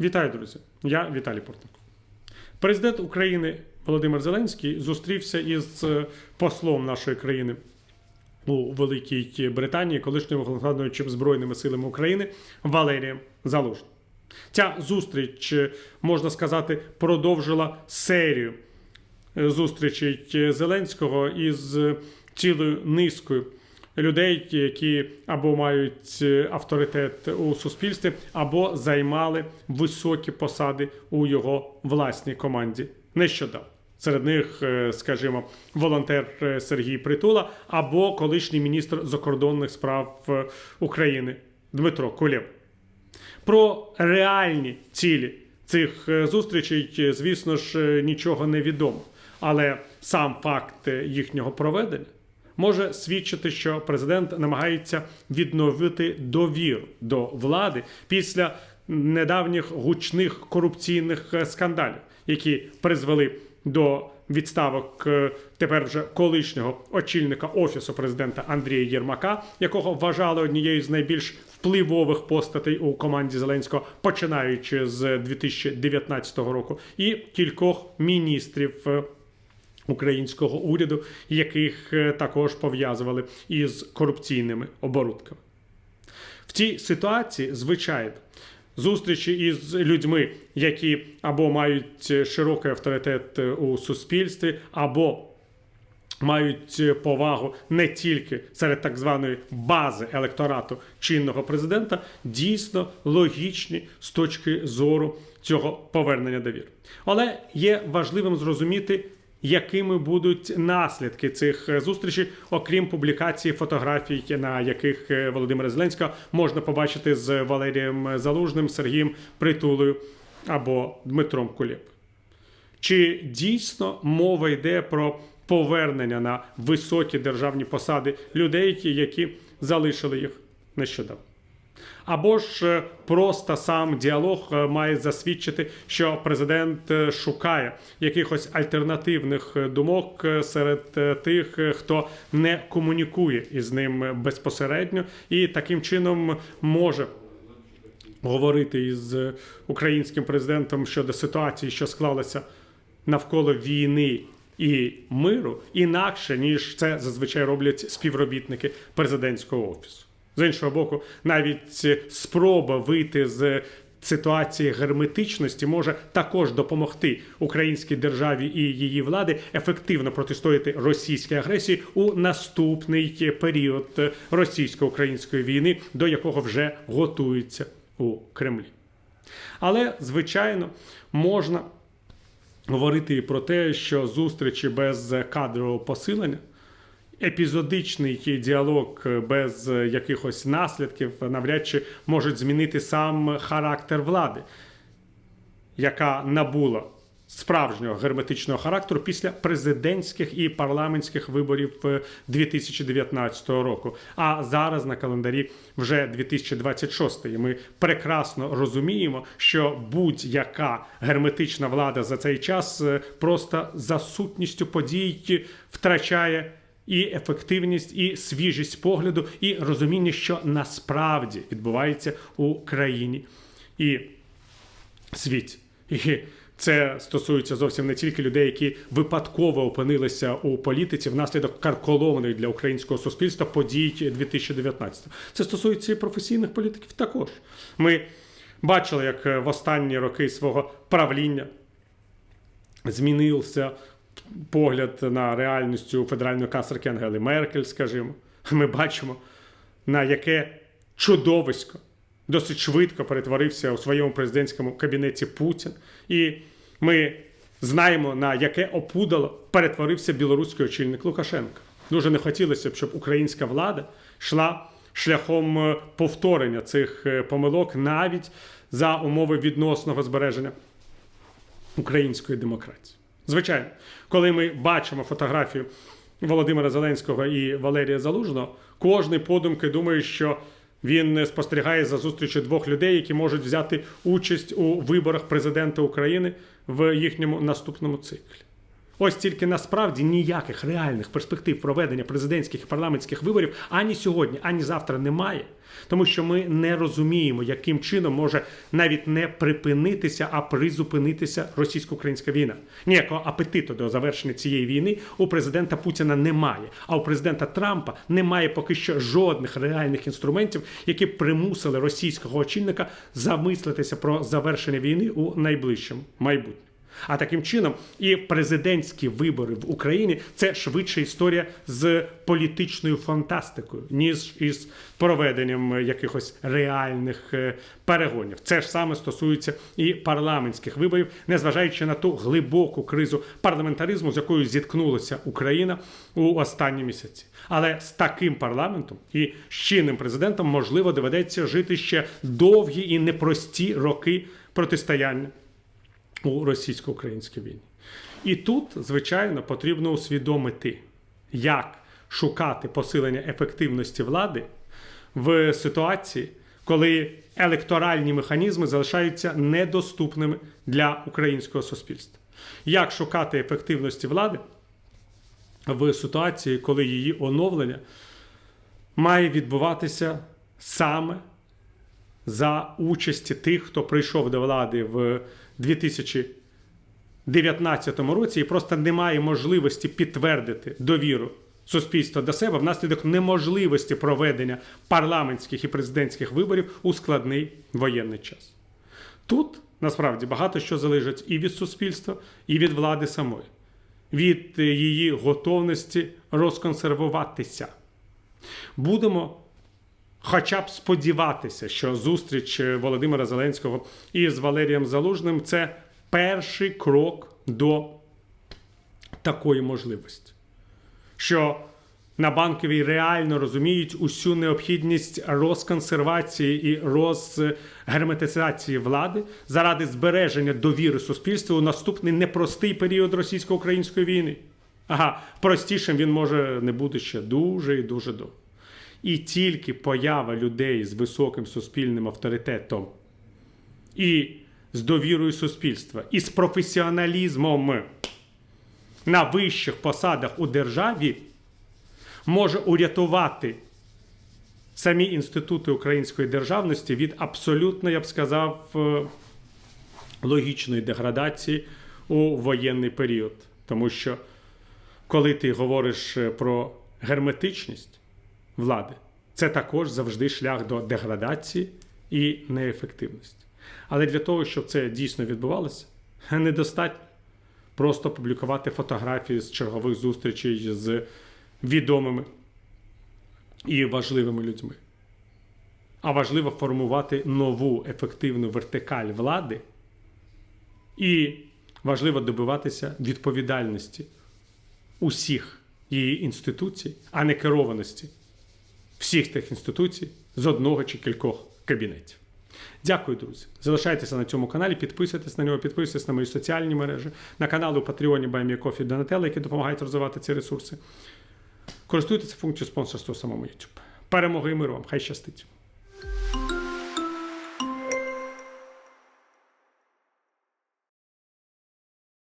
Вітаю, друзі! Я Віталій Портников. Президент України Володимир Зеленський зустрівся із е, послом нашої країни у Великій Британії, колишнім головнокомандуючим Збройними силами України Валерієм Залужним. Ця зустріч, е, можна сказати, продовжила серію е, зустрічей Зеленського із цілою низкою людей, які або мають е, авторитет у суспільстві, або займали високі посади у його власній команді нещодавно. Серед них, е, скажімо, волонтер е, Сергій Притула або колишній міністр закордонних справ України Дмитро Кулєв. Про реальні цілі цих зустрічей, звісно ж, нічого не відомо. Але сам факт їхнього проведення може свідчити, що президент намагається відновити довіру до влади після недавніх гучних корупційних е, скандалів, які призвели до відставок е, тепер вже колишнього очільника офісу президента Андрія Єрмака, якого вважали однією з найбільш впливових постатей у команді Зеленського, починаючи з 2019 року, і кількох міністрів. Е, Українського уряду, яких е, також пов'язували із корупційними оборудками. В цій ситуації, звичайно, зустрічі із людьми, які або мають широкий авторитет е, у суспільстві, або мають е, повагу не тільки серед так званої бази електорату чинного президента, дійсно логічні з точки зору цього повернення довіри. Але є важливим зрозуміти. Якими будуть наслідки цих е, зустрічей, окрім публікації фотографій, на яких е, Володимира Зеленського можна побачити з Валерієм Залужним, Сергієм Притулою або Дмитром Кулєб? Чи дійсно мова йде про повернення на високі державні посади людей, які залишили їх нещодавно? Або ж е, просто сам діалог е, має засвідчити, що президент е, шукає якихось альтернативних думок серед тих, хто не комунікує із ним безпосередньо, і таким чином може говорити із українським президентом щодо ситуації, що склалася навколо війни і миру, інакше ніж це зазвичай роблять співробітники президентського офісу. З іншого боку, навіть спроба вийти з ситуації герметичності може також допомогти українській державі і її влади ефективно протистояти російській агресії у наступний період російсько-української війни, до якого вже готуються у Кремлі. Але, звичайно, можна говорити і про те, що зустрічі без кадрового посилення, епізодичний діалог без якихось наслідків навряд чи можуть змінити сам характер влади, яка набула справжнього герметичного характеру після президентських і парламентських виборів е, 2019 року. А зараз на календарі вже 2026. І ми прекрасно розуміємо, що будь-яка герметична влада за цей час е, просто за сутністю подій втрачає. І ефективність, і свіжість погляду, і розуміння, що насправді відбувається у країні і світі. І це стосується зовсім не тільки людей, які випадково опинилися у політиці внаслідок карколомних для українського суспільства подій 2019. Це стосується і професійних політиків також. Ми бачили, як в останні роки свого правління змінився погляд на реальність федеральної канцлерки Ангели Меркель, скажімо. Ми бачимо, на яке чудовисько досить швидко перетворився у своєму президентському кабінеті Путін. І ми знаємо, на яке опудало перетворився білоруський очільник Лукашенко. Дуже не хотілося б, щоб українська влада йшла шляхом е, повторення цих е, помилок навіть за умови відносного збереження української демократії. Звичайно, коли ми бачимо фотографію Володимира Зеленського і Валерія Залужного, кожний подумки думає, що він спостерігає за зустрічю двох людей, які можуть взяти участь у виборах президента України в їхньому наступному циклі. Ось тільки насправді ніяких реальних перспектив проведення президентських і парламентських виборів ані сьогодні, ані завтра немає. Тому що ми не розуміємо, яким чином може навіть не припинитися, а призупинитися російсько-українська війна. Ніякого апетиту до завершення цієї війни у президента Путіна немає. А у президента Трампа немає поки що жодних реальних інструментів, які примусили російського очільника замислитися про завершення війни у найближчому майбутньому. А таким чином, і президентські вибори в Україні це швидше історія з політичною фантастикою, ніж із проведенням якихось реальних е, перегонів. Це ж саме стосується і парламентських виборів, незважаючи на ту глибоку кризу парламентаризму, з якою зіткнулася Україна у останні місяці. Але з таким парламентом і чинним президентом можливо доведеться жити ще довгі і непрості роки протистояння російсько-українській війні. І тут, звичайно, потрібно усвідомити, як шукати посилення ефективності влади в ситуації, коли електоральні механізми залишаються недоступними для українського суспільства. Як шукати ефективності влади в ситуації, коли її оновлення має відбуватися саме за участі тих, хто прийшов до влади в 2019 році і просто немає можливості підтвердити довіру суспільства до себе внаслідок неможливості проведення парламентських і президентських виборів у складний воєнний час. Тут насправді багато що залежить і від суспільства, і від влади самої, від її готовності розконсервуватися. Будемо хоча б сподіватися, що зустріч Володимира Зеленського із Валерієм Залужним це перший крок до такої можливості. Що на банковій реально розуміють усю необхідність розконсервації і розгерметизації влади заради збереження довіри суспільства у наступний непростий період російсько-української війни. Ага, простішим він може не бути ще дуже і дуже довго. І тільки поява людей з високим суспільним авторитетом і з довірою суспільства, і з професіоналізмом на вищих посадах у державі може урятувати самі інститути української державності від абсолютно, я б сказав, е, логічної деградації у воєнний період. Тому що коли ти говориш е, про герметичність, влади. Це також завжди шлях до деградації і неефективності. Але для того, щоб це дійсно відбувалося, недостатньо просто публікувати фотографії з чергових зустрічей з відомими і важливими людьми. А важливо формувати нову ефективну вертикаль влади, і важливо добиватися відповідальності усіх її інституцій, а не керованості всіх тих інституцій з одного чи кількох кабінетів. Дякую, друзі. Залишайтеся на цьому каналі, підписуйтесь на нього, підписуйтесь на мої соціальні мережі, на канали у Патреоні Байміякофі Донателла, які допомагають розвивати ці ресурси. Користуйтеся функцією спонсорства у самому YouTube. Перемоги і миру вам! Хай щастить!